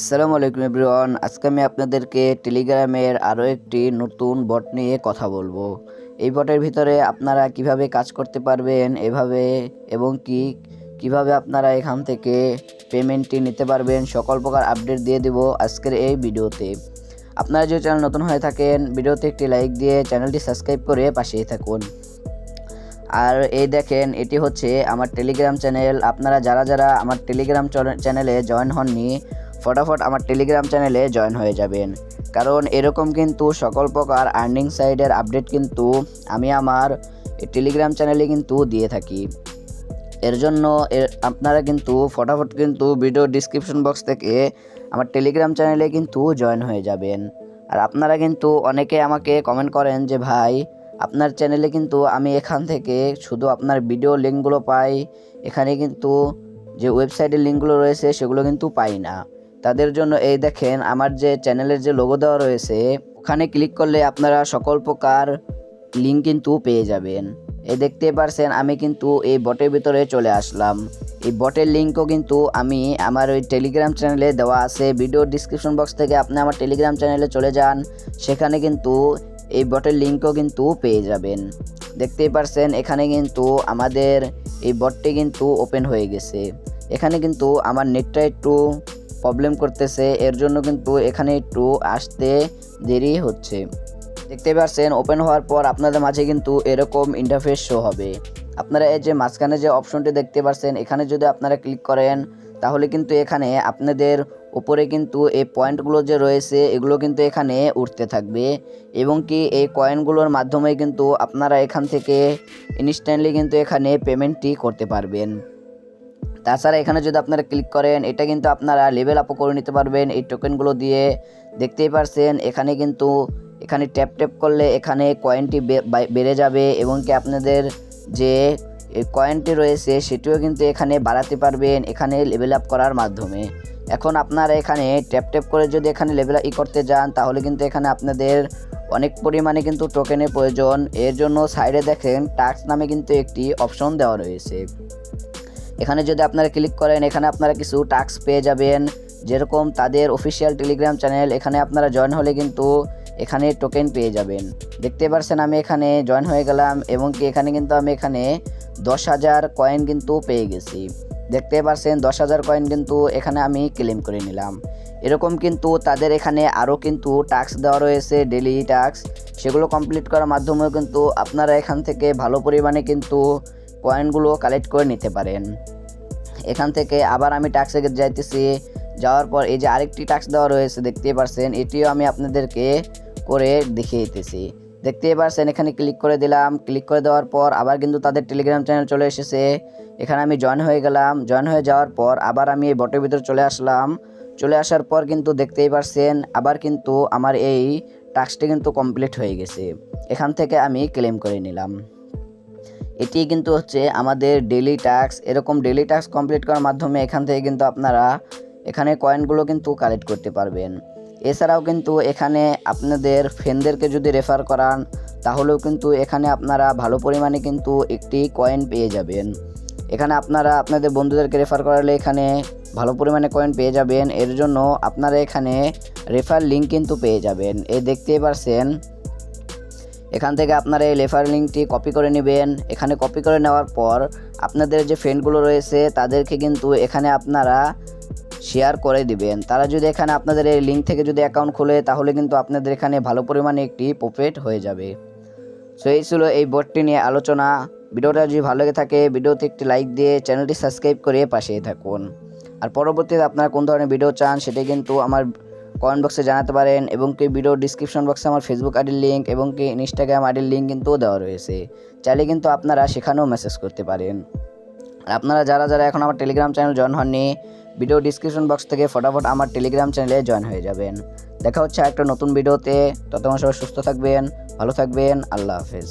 আসসালামু আলাইকুম এভরিওয়ান। আজকে আমি আপনাদেরকে টেলিগ্রামের আরও একটি নতুন বট নিয়ে কথা বলব। এই বটের ভিতরে আপনারা কীভাবে কাজ করতে পারবেন, এভাবে এবং কি, কীভাবে আপনারা এখান থেকে পেমেন্টটি নিতে পারবেন, সকল প্রকার আপডেট দিয়ে দেব আজকের এই ভিডিওতে। আপনারা যদি চ্যানেল নতুন হয়ে থাকেন, ভিডিওতে একটি লাইক দিয়ে চ্যানেলটি সাবস্ক্রাইব করে পাশেই থাকুন। আর এই দেখেন, এটি হচ্ছে আমার টেলিগ্রাম চ্যানেল আপনারা যারা যারা আমার টেলিগ্রাম চ্যানেলে জয়েন হননি ফটাফট আমার টেলিগ্রাম চ্যানেলে জয়েন হয়ে যাবেন। কারণ এরকম কিন্তু সকল প্রকার আর্নিং সাইডের আপডেট কিন্তু আমি আমার টেলিগ্রাম চ্যানেলে কিন্তু দিয়ে থাকি। এর জন্য আপনারা কিন্তু ফটাফট কিন্তু ভিডিও ডিসক্রিপশন বক্স থেকে আমার টেলিগ্রাম চ্যানেলে কিন্তু জয়েন হয়ে যাবেন। আর আপনারা কিন্তু অনেকে আমাকে কমেন্ট করেন যে, ভাই, আপনার চ্যানেলে কিন্তু আমি এখান থেকে শুধু আপনার ভিডিও লিঙ্কগুলো পাই। এখানে কিন্তু যে ওয়েবসাইটের লিঙ্কগুলো রয়েছে সেগুলো কিন্তু পাই না। তাদের জন্য এই দেখেন, আমার যে চ্যানেলের যে লোগো দেওয়া রয়েছে, ওখানে ক্লিক করলে আপনারা সকল প্রকার লিঙ্ক কিন্তু পেয়ে যাবেন। এই দেখতে পারছেন, আমি কিন্তু এই বটের ভিতরে চলে আসলাম। এই বটের লিঙ্কও কিন্তু আমি আমার ওই টেলিগ্রাম চ্যানেলে দেওয়া আছে। ভিডিও ডিসক্রিপশন বক্স থেকে আপনি আমার টেলিগ্রাম চ্যানেলে চলে যান, সেখানে কিন্তু এই বটের লিঙ্কও কিন্তু পেয়ে যাবেন। দেখতেই পারছেন, এখানে কিন্তু আমাদের এই বটটি কিন্তু ওপেন হয়ে গেছে। এখানে কিন্তু আমার নেটটা একটু প্রবলেম করতেছে, এর জন্য কিন্তু এখানে একটু আসতে দেরি হচ্ছে। দেখতে পাচ্ছেন ওপেন হওয়ার পর আপনাদের মাঝে কিন্তু এরকম ইন্টারফেস শো হবে। আপনারা এই যে মাঝখানে যে অপশনটি দেখতে পাচ্ছেন এখানে যদি আপনারা ক্লিক করেন, তাহলে কিন্তু এখানে আপনাদের উপরে কিন্তু এই পয়েন্টগুলো যে রয়েছে, এগুলো কিন্তু এখানে উঠতে থাকবে। এবং কি এই কয়েনগুলোর মাধ্যমে কিন্তু আপনারা এখান থেকে ইনস্ট্যান্টলি কিন্তু এখানে পেমেন্টটি করতে পারবেন। তাছাড়া এখানে যদি আপনারা ক্লিক করেন, এটা কিন্তু আপনারা লেভেল আপও করে নিতে পারবেন। এই টোকেনগুলো দিয়ে দেখতেই পারছেন, এখানে কিন্তু এখানে ট্যাপ ট্যাপ করলে এখানে কয়েনটি বেড়ে যাবে এবং কি আপনাদের যে কয়েনটি রয়েছে, সেটিও কিন্তু এখানে বাড়াতে পারবেন এখানে লেভেল আপ করার মাধ্যমে। এখন আপনারা এখানে ট্যাপ ট্যাপ করে যদি এখানে লেভেল ই করতে যান, তাহলে কিন্তু এখানে আপনাদের অনেক পরিমাণে কিন্তু টোকেনের প্রয়োজন। এর জন্য সাইডে দেখেন টাক্স নামে কিন্তু একটি অপশন দেওয়া রয়েছে। এখানে যদি আপনারা ক্লিক করেন, এখানে আপনারা কিছু টাস্ক পেয়ে যাবেন। যেরকম তাদের অফিসিয়াল টেলিগ্রাম চ্যানেল এখানে আপনারা জয়েন হলে কিন্তু এখানে টোকেন পেয়ে যাবেন। দেখতে পারছেন আমি এখানে জয়েন হয়ে গেলাম এবং কি এখানে কিন্তু আমি এখানে দশ হাজার কয়েন কিন্তু পেয়ে গেছি। দেখতে পারছেন দশ হাজার কয়েন কিন্তু এখানে আমি ক্লেম করে নিলাম। এরকম কিন্তু তাদের এখানে আরও কিন্তু টাস্ক দেওয়া রয়েছে ডেলি টাস্ক সেগুলো কমপ্লিট করার মাধ্যমেও কিন্তু আপনারা এখান থেকে ভালো পরিমাণে কিন্তু কয়েনগুলো কালেক্ট করে নিতে পারেন। এখান থেকে আবার আমি টাক্সে যাইতেছি। যাওয়ার পর এই যে আরেকটি টাক্স দেওয়া রয়েছে, দেখতেই পারছেন, এটিও আমি আপনাদেরকে করে দেখিয়ে দিতেছি। দেখতেই পারছেন, এখানে ক্লিক করে দিলাম। ক্লিক করে দেওয়ার পর আবার কিন্তু তাদের টেলিগ্রাম চ্যানেল চলে এসেছে। এখানে আমি জয়েন হয়ে গেলাম। জয়েন হয়ে যাওয়ার পর আবার আমি এই বটের ভিতরে চলে আসলাম। চলে আসার পর কিন্তু দেখতেই পারছেন, আবার কিন্তু আমার এই টাস্কটি কিন্তু কমপ্লিট হয়ে গেছে। এখান থেকে আমি ক্লেম করে নিলাম। এটি কিন্তু হচ্ছে আমাদের ডেলি টাস্ক এরকম ডেলি টাস্ক কমপ্লিট করার মাধ্যমে এখান থেকে কিন্তু আপনারা এখানে কয়েনগুলো কিন্তু কালেক্ট করতে পারবেন। এছাড়াও কিন্তু এখানে আপনাদের ফ্রেন্ডদেরকে যদি রেফার করান, তাহলেও কিন্তু এখানে আপনারা ভালো পরিমাণে কিন্তু একটি কয়েন পেয়ে যাবেন। এখানে আপনারা আপনাদের বন্ধুদেরকে রেফার করালে এখানে ভালো পরিমাণে কয়েন পেয়ে যাবেন। এর জন্য আপনারা এখানে রেফার লিঙ্ক কিন্তু পেয়ে যাবেন। এই দেখতেই পারছেন এখান থেকে আপনারা এই লেফার লিঙ্কটি কপি করে নেবেন। এখানে কপি করে নেওয়ার পর আপনাদের যে ফ্রেন্ডগুলো রয়েছে, তাদেরকে কিন্তু এখানে আপনারা শেয়ার করে দিবেন। তারা যদি এখানে আপনাদের এই লিঙ্ক থেকে যদি অ্যাকাউন্ট খোলে, তাহলে কিন্তু আপনাদের এখানে ভালো পরিমাণে একটি প্রফিট হয়ে যাবে। সো এই ছিল এই বোর্ডটি নিয়ে আলোচনা। ভিডিওটা যদি ভালো লেগে থাকে, ভিডিওতে একটি লাইক দিয়ে চ্যানেলটি সাবস্ক্রাইব করে পাশেই থাকুন। আর পরবর্তীতে আপনারা কোন ধরনের ভিডিও চান, সেটা কিন্তু আমার কমেন্ট বক্সে জানাতে পারেন এবং কি ভিডিও ডিসক্রিপশন বক্সে আমার ফেসবুক আইডির লিঙ্ক এবং কি ইনস্টাগ্রাম আইডির লিঙ্ক কিন্তু দেওয়া রয়েছে। চাইলে কিন্তু আপনারা সেখানেও মেসেজ করতে পারেন। আর আপনারা যারা যারা এখন আমার টেলিগ্রাম চ্যানেল জয়েন হননি ভিডিও ডিসক্রিপশন বক্স থেকে ফটাফট আমার টেলিগ্রাম চ্যানেলে জয়েন হয়ে যাবেন। দেখা হচ্ছে একটা নতুন ভিডিওতে ততক্ষণ সবাই সুস্থ থাকবেন, ভালো থাকবেন, আল্লাহ হাফেজ।